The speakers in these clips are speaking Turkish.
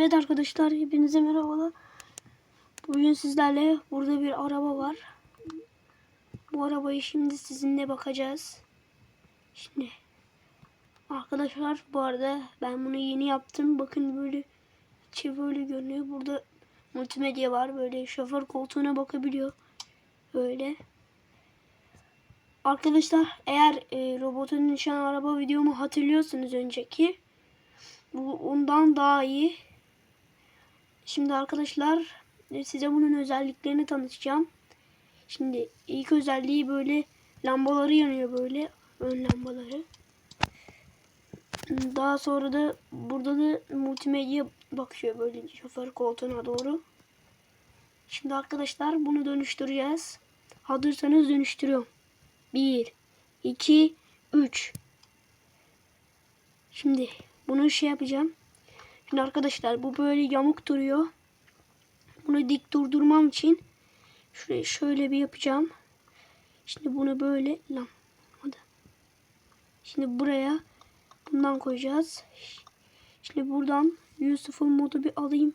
Evet arkadaşlar hepinize merhabalar. Bugün sizlerle burada bir araba var. Bu arabayı şimdi sizinle bakacağız. Şimdi arkadaşlar bu arada ben bunu yeni yaptım. Bakın böyle içi böyle görünüyor. Burada multimedya var. Böyle şoför koltuğuna bakabiliyor. Böyle. Arkadaşlar eğer e, robotun nişan araba videomu hatırlıyorsunuz önceki. Bu ondan daha iyi. Şimdi arkadaşlar e, size bunun özelliklerini tanıtacağım. Şimdi ilk özelliği böyle lambaları yanıyor böyle ön lambaları. Daha sonra da burada da multimedya bakıyor böyle şoför koltuğuna doğru. Şimdi arkadaşlar bunu dönüştüreceğiz. Hazırsanız dönüştürüyorum. 1 2 3 Şimdi bunu şey yapacağım. Şimdi arkadaşlar bu böyle yamuk duruyor. Bunu dik durdurmam için şurayı şöyle bir yapacağım. Şimdi bunu böyle lan. Hadi. Şimdi buraya bundan koyacağız. Şimdi buradan Yusuf'un modu bir alayım.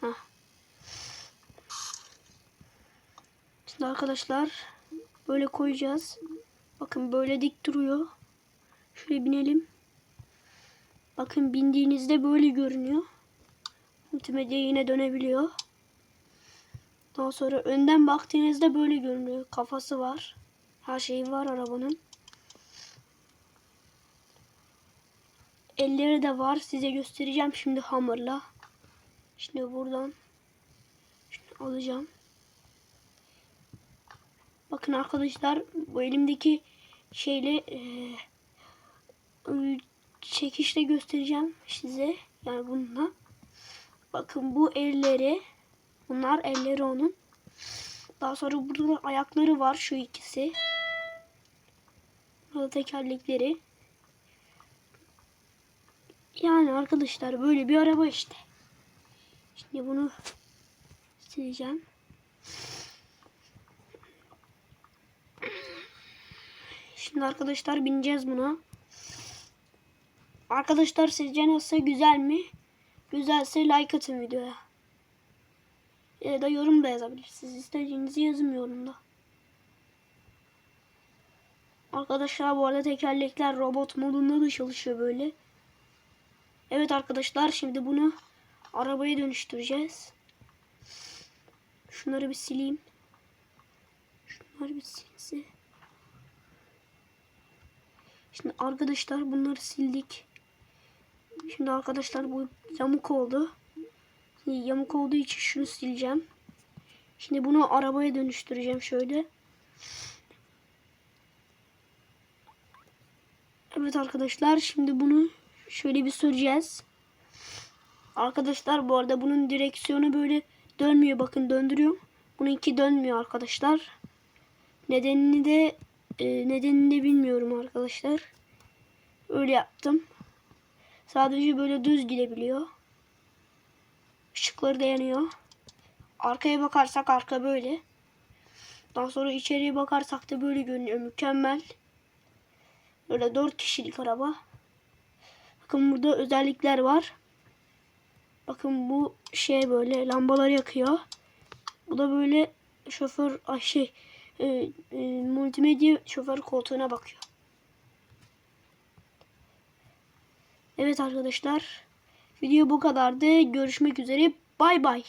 Heh. Şimdi arkadaşlar böyle koyacağız. Bakın böyle dik duruyor. Şuraya binelim. Bakın bindiğinizde böyle görünüyor. Multimedya yine dönebiliyor. Daha sonra önden baktığınızda böyle görünüyor. Kafası var. Her şeyi var arabanın. Elleri de var. Size göstereceğim şimdi hamurla. Şimdi buradan şunu alacağım. Bakın arkadaşlar bu elimdeki şeyle eee çekişle göstereceğim size. Yani bununla. Bakın bu elleri. Bunlar elleri onun. Daha sonra burada da ayakları var şu ikisi. Burada tekerlekleri. Yani arkadaşlar böyle bir araba işte. Şimdi bunu sileceğim. Şimdi arkadaşlar bineceğiz buna. Arkadaşlar sizce nasıl güzel mi? Güzelse like atın videoya. Ya da yorum da yazabilirsiniz. İstediğinizi yazın yorumda. Arkadaşlar bu arada tekerlekler robot modunda da çalışıyor böyle. Evet arkadaşlar şimdi bunu arabaya dönüştüreceğiz. Şunları bir sileyim. Şunları bir silse. Şimdi arkadaşlar bunları sildik. Şimdi arkadaşlar bu yamuk oldu. Yamuk olduğu için şunu sileceğim. Şimdi bunu arabaya dönüştüreceğim şöyle. Evet arkadaşlar şimdi bunu şöyle bir süreceğiz. Arkadaşlar bu arada bunun direksiyonu böyle dönmüyor. Bakın döndürüyorum. Bununki dönmüyor arkadaşlar. Nedenini de e, nedenini de bilmiyorum arkadaşlar. Öyle yaptım. Sadece böyle düz gidebiliyor. Işıkları da yanıyor. Arkaya bakarsak arka böyle. Daha sonra içeriye bakarsak da böyle görünüyor. Mükemmel. Böyle 4 kişilik araba. Bakın burada özellikler var. Bakın bu şey böyle lambalar yakıyor. Bu da böyle şoför ay şey e, e, multimedya şoför koltuğuna bakıyor. Evet arkadaşlar. Video bu kadardı. Görüşmek üzere. Bay bay.